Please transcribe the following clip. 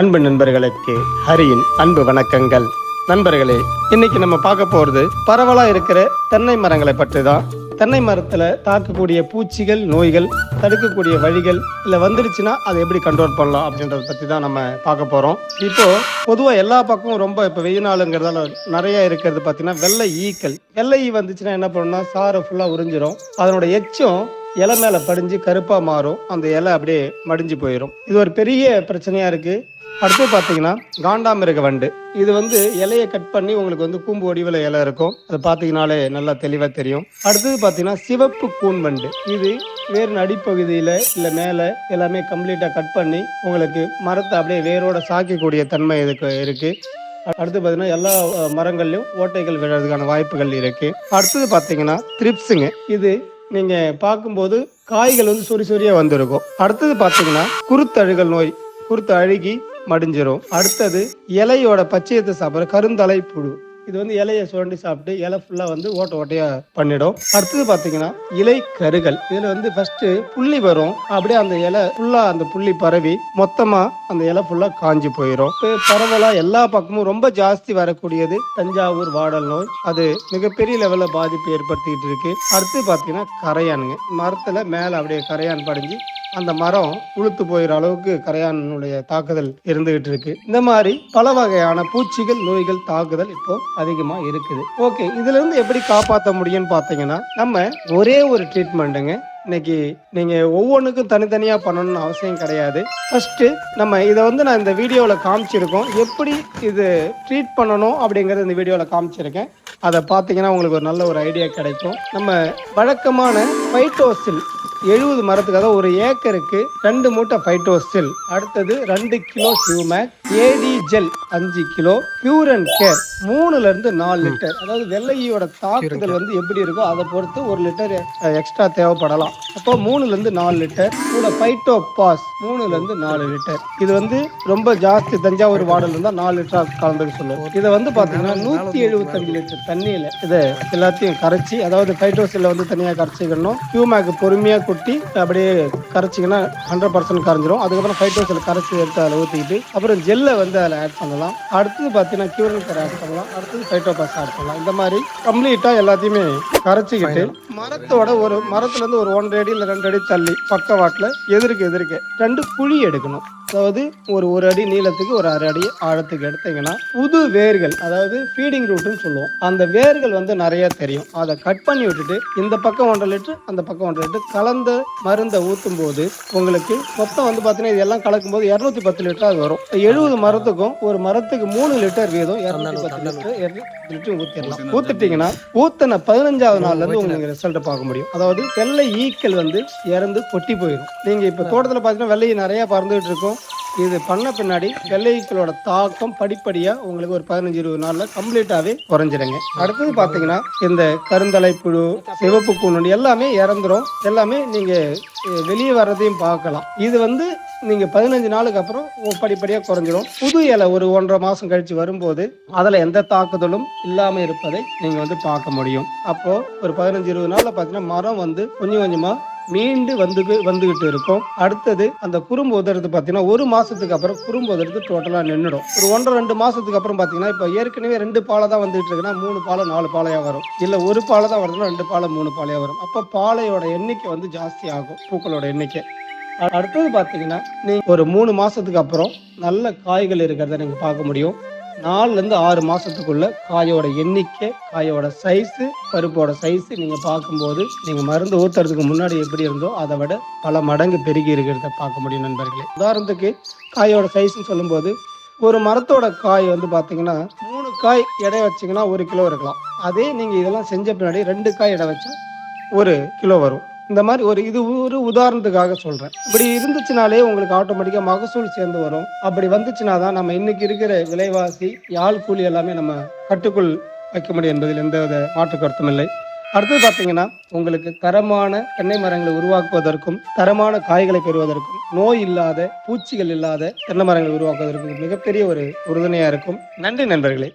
அன்பு நண்பர்களுக்கு ஹரியின் அன்பு வணக்கங்கள். நண்பர்களே இன்னைக்கு நம்ம பார்க்க போறது பரவலா இருக்கிற தென்னை மரங்களை பற்றி தான் தென்னை மரத்துல தாக்கக்கூடிய பூச்சிகள் நோய்கள் தடுக்கக்கூடிய வழிகள் இல்ல வந்துடுச்சுன்னா அதை எப்படி கண்ட்ரோல் பண்ணலாம் அப்படின்றத பத்தி தான் நம்ம பார்க்க போறோம். இப்போ பொதுவா எல்லா பக்கமும் ரொம்ப இப்போ வெயில் நாளுங்கிறதால நிறைய இருக்கிறது பார்த்தீங்கன்னா வெள்ளை ஈக்கள். வெள்ளை ஈ வந்துச்சுன்னா என்ன பண்ணும்னா சாரை ஃபுல்லா உறிஞ்சிரும். அதனோட எச்சம் இலை மேல படிஞ்சு கருப்பா மாறும். அந்த இலை அப்படியே மடிஞ்சு போயிடும் இது ஒரு பெரிய பிரச்சனையா இருக்கு. அடுத்து பார்த்தீங்கன்னா காண்டாமிருக வண்டு. இது வந்து இலையை கட் பண்ணி உங்களுக்கு வந்து கூம்பு வடிவில் இலை இருக்கும். அது பார்த்தீங்கனாலே நல்லா தெளிவாக தெரியும். அடுத்தது பார்த்தீங்கன்னா சிவப்பு கூன் வண்டு. இது வேர் அடிப்பகுதியில் இல்லை மேலே எல்லாமே கம்ப்ளீட்டாக கட் பண்ணி உங்களுக்கு மரத்தை அப்படியே வேரோட சாக்கக்கூடிய தன்மை இதுக்கு இருக்குது அடுத்து பார்த்தீங்கன்னா எல்லா மரங்கள்லையும் ஓட்டைகள் விழுறதுக்கான வாய்ப்புகள் இருக்கு. அடுத்தது பார்த்தீங்கன்னா த்ரிப்ஸுங்க இது நீங்க பார்க்கும்போது காய்கள் வந்து சொறி சொறியா வந்திருக்கும். அடுத்தது பார்த்தீங்கன்னா குருத்தழுகல் நோய். குருத்து அழுகி மடிஞ்சிரும். அடுத்தது இலையோட பச்சையத்தை சாப்பிட்ற கருந்தலை புழு. இது வந்து இலையை சுரண்டி சாப்பிட்டு இலை ஃபுல்லா வந்து ஓட்ட ஓட்டையா பண்ணிடும். அடுத்தது பாத்தீங்கன்னா இலை கருகள் இதுல வந்து ஃபர்ஸ்ட் புள்ளி வரும். அப்படியே அந்த இலை ஃபுல்லா அந்த புள்ளி பரவி மொத்தமா அந்த இலை ஃபுல்லா காஞ்சி போயிடும் இப்போ பரவலா எல்லா பக்கமும் ரொம்ப ஜாஸ்தி வரக்கூடியது தஞ்சாவூர் வாடல் நோய். அது மிகப்பெரிய லெவல்ல பாதிப்பு ஏற்படுத்திக்கிட்டு இருக்கு. அடுத்து பாத்தீங்கன்னா கரையானுங்க. மரத்துல மேல அப்படியே கரையான் படிஞ்சு அந்த மரம் உளுத்து போயிற அளவுக்கு கரையானுடைய தாக்குதல் இருந்துகிட்டு இருக்கு. இந்த மாதிரி பல வகையான பூச்சிகள் நோய்கள் தாக்குதல் இப்போ அதிகமா இருக்குது. ஓகே இதுல இருந்து எப்படி காப்பாற்ற முடியும்னு பாத்தீங்கன்னா நம்ம ஒரே ஒரு ட்ரீட்மெண்ட்டுங்க இன்னைக்கு நீங்க ஒவ்வொன்றுக்கும் தனித்தனியா பண்ணணும்னு அவசியம் கிடையாது. ஃபர்ஸ்ட் நம்ம இதை வந்து நான் இந்த வீடியோவில் காமிச்சிருக்கோம். எப்படி இது ட்ரீட் பண்ணணும் அப்படிங்கறத இந்த வீடியோவில் காமிச்சிருக்கேன். அதை பார்த்தீங்கன்னா உங்களுக்கு ஒரு நல்ல ஒரு ஐடியா கிடைக்கும். நம்ம வழக்கமான பைட்டோசில் எழுபது மரத்துக்கு அதாவது ஒரு ஏக்கருக்கு ரெண்டு மூட்டை ஃபைட்டோஸ்டில் அடுத்தது ரெண்டு கிலோ சிவமேக் ஏடி ஜெல் அஞ்சு கிலோ. பியூர் அண்ட் கேர் மூணுல இருந்து நாலு லிட்டர். அதாவது வெள்ளையோட தாக்குதல் வந்து எப்படி இருக்கோ அதை பொறுத்து ஒரு லிட்டர் எக்ஸ்ட்ரா தேவைப்படலாம். அப்போ மூணுல இருந்து நாலு லிட்டர். கூட ஃபைட்டோ பாஸ் மூணுல இருந்து நாலு லிட்டர். இது வந்து ரொம்ப ஜாஸ்தி தஞ்சாவூர் வார்டில் இருந்தால் நாலு லிட்டர் கலந்துக்க சொல்லுவோம். இதை வந்து பார்த்தீங்கன்னா நூற்றி எழுபத்தஞ்சு லிட்டர் தண்ணியில் இதை எல்லாத்தையும் கரைச்சி அதாவது ஃபைட்டோசில் வந்து தனியாக கரைச்சிக்கணும் கியூமேக்கு பொறுமையாக கொட்டி அப்படியே கரைச்சிங்கன்னா ஹண்ட்ரட் பர்சன்ட் கரைஞ்சிரும். அதுக்கப்புறம் ஃபைட்டோசில் கரைச்சி எடுத்து அதில் ஊற்றிக்கிட்டு அப்புறம் ஜெல்லை வந்து அதில் ஆட் பண்ணலாம். அடுத்தது பார்த்தீங்கன்னா கியூரன் கரை ஆட் பண்ணலாம் அடுத்தது ஃபைட்டோபாஸ் ஆட் பண்ணலாம். இந்த மாதிரி கம்ப்ளீட்டாக எல்லாத்தையுமே கரைச்சிக்கிட்டு மரத்தோட ஒரு மரத்துல இருந்து ஒரு ஒன்றரை அடி இல்லை ரெண்டு அடி தள்ளி பக்கவாட்டில் எதிர்க்க எதிர்க்க ரெண்டு குழி எடுக்கணும். அதாவது ஒரு ஒரு அடி நீளத்துக்கு ஒரு அரை அடி ஆழத்துக்கு எடுத்தீங்கன்னா புது வேர்கள் அதாவது ஃபீடிங் ரூட்னு சொல்லுவோம். அந்த வேர்கள் வந்து நிறைய தெரியும். அதை கட் பண்ணி விட்டுட்டு இந்த பக்கம் ஒன்றரை லிட்டர் அந்த பக்கம் ஒன்றரை லிட்டர் கலந்த மருந்தை ஊற்றும் போது உங்களுக்கு மொத்தம் வந்து பார்த்தீங்கன்னா இதெல்லாம் கலக்கும் போது இரநூத்தி பத்து லிட்டர் அது வரும். எழுபது மரத்துக்கும் ஒரு மரத்துக்கு மூணு லிட்டர் வீதம் இரநூத்தி பத்து லிட்டர் ஊற்றிடலாம் ஊற்றிட்டீங்கன்னா ஊத்தின பதினஞ்சாவது நாள்ல இருந்து உங்களுக்கு ரிசல்ட் பார்க்க முடியும். அதாவது வெள்ளை ஈக்கள் வந்து இறந்து கொட்டி போயிடும். நீங்க இப்ப தோட்டத்துல பாத்தீங்கன்னா வெள்ளை ஈ நிறைய பறந்துகிட்டு இருக்கும். இது பண்ண பின்னாடி வெள்ளைக்களோட தாக்கம் படிப்படியா உங்களுக்கு ஒரு பதினஞ்சு இருபது நாள்ல கம்ப்ளீட்டாவே குறைஞ்சிருங்க. அடுத்தது பாத்தீங்கன்னா இந்த கருந்தலை புழு சிவப்பு கூண்டு எல்லாமே இறந்துரும். எல்லாமே நீங்க வெளியே வர்றதையும் பார்க்கலாம். இது வந்து நீங்க பதினஞ்சு நாளுக்கு அப்புறம் படிப்படியாக படிப்படியா குறைஞ்சிரும். புது இலை ஒரு ஒன்றரை மாசம் கழிச்சு வரும்போது அதுல எந்த தாக்குதலும் இல்லாம இருப்பதை நீங்க வந்து பார்க்க முடியும். அப்போ ஒரு பதினஞ்சு இருபது நாள்ல பாத்தீங்கன்னா மரம் வந்து கொஞ்சம் கொஞ்சமா மீண்டு வந்து வந்துகிட்டு இருக்கும். அடுத்தது அந்த குறும்பு உதறது பார்த்தீங்கன்னா ஒரு மாசத்துக்கு அப்புறம் குறும்பு உதறது டோட்டலாக நின்றுடும் ஒரு ஒன்றரை ரெண்டு மாசத்துக்கு அப்புறம் பார்த்தீங்கன்னா இப்போ ஏற்கனவே ரெண்டு பாலை தான் வந்துட்டு இருக்குன்னா மூணு பாலை நாலு பாலையாக வரும். இல்லை ஒரு பாலை தான் வருதுன்னா ரெண்டு பாலை மூணு பாலையாக வரும். அப்போ பாலையோட எண்ணிக்கை வந்து ஜாஸ்தி ஆகும் பூக்களோட எண்ணிக்கை. அடுத்தது பார்த்தீங்கன்னா நீ ஒரு மூணு மாதத்துக்கு அப்புறம் நல்ல காய்கள் இருக்கிறத நீங்கள் பார்க்க முடியும். நாலுலேருந்து ஆறு மாதத்துக்குள்ளே காயோட எண்ணிக்கை காயோட சைஸு பருப்போட சைஸு நீங்கள் பார்க்கும்போது நீங்கள் மருந்து ஊற்றுறதுக்கு முன்னாடி எப்படி இருந்தோ அதை விட பல மடங்கு பெருகி இருக்கிறத பார்க்க முடியும் நண்பர்களே. உதாரணத்துக்கு காயோட சைஸ்ன்னு சொல்லும்போது ஒரு மரத்தோட காய் வந்து பார்த்தீங்கன்னா மூணு காய் எடை வச்சீங்கன்னா ஒரு கிலோ இருக்கலாம். அதே நீங்கள் இதெல்லாம் செஞ்ச பின்னாடி ரெண்டு காய் எடை வச்சா ஒரு கிலோ வரும். இந்த மாதிரி ஒரு இது ஒரு உதாரணத்துக்காக சொல்றேன். இப்படி இருந்துச்சுனாலே உங்களுக்கு ஆட்டோமேட்டிக்காக மகசூல் சேர்ந்து வரும். அப்படி வந்துச்சுன்னா தான் நம்ம இன்னைக்கு இருக்கிற விலைவாசி யாழ் கூலி எல்லாமே நம்ம கட்டுக்குள் வைக்க முடியும் என்பதில் எந்த வித மாற்று கருத்தும் இல்லை. அடுத்தது பார்த்தீங்கன்னா உங்களுக்கு தரமான தென்னை மரங்களை உருவாக்குவதற்கும் தரமான காய்களை பெறுவதற்கும் நோய் இல்லாத பூச்சிகள் இல்லாத தென்னை மரங்களை உருவாக்குவதற்கும் மிகப்பெரிய ஒரு உறுதுணையாக இருக்கும். நன்றி நண்பர்களே.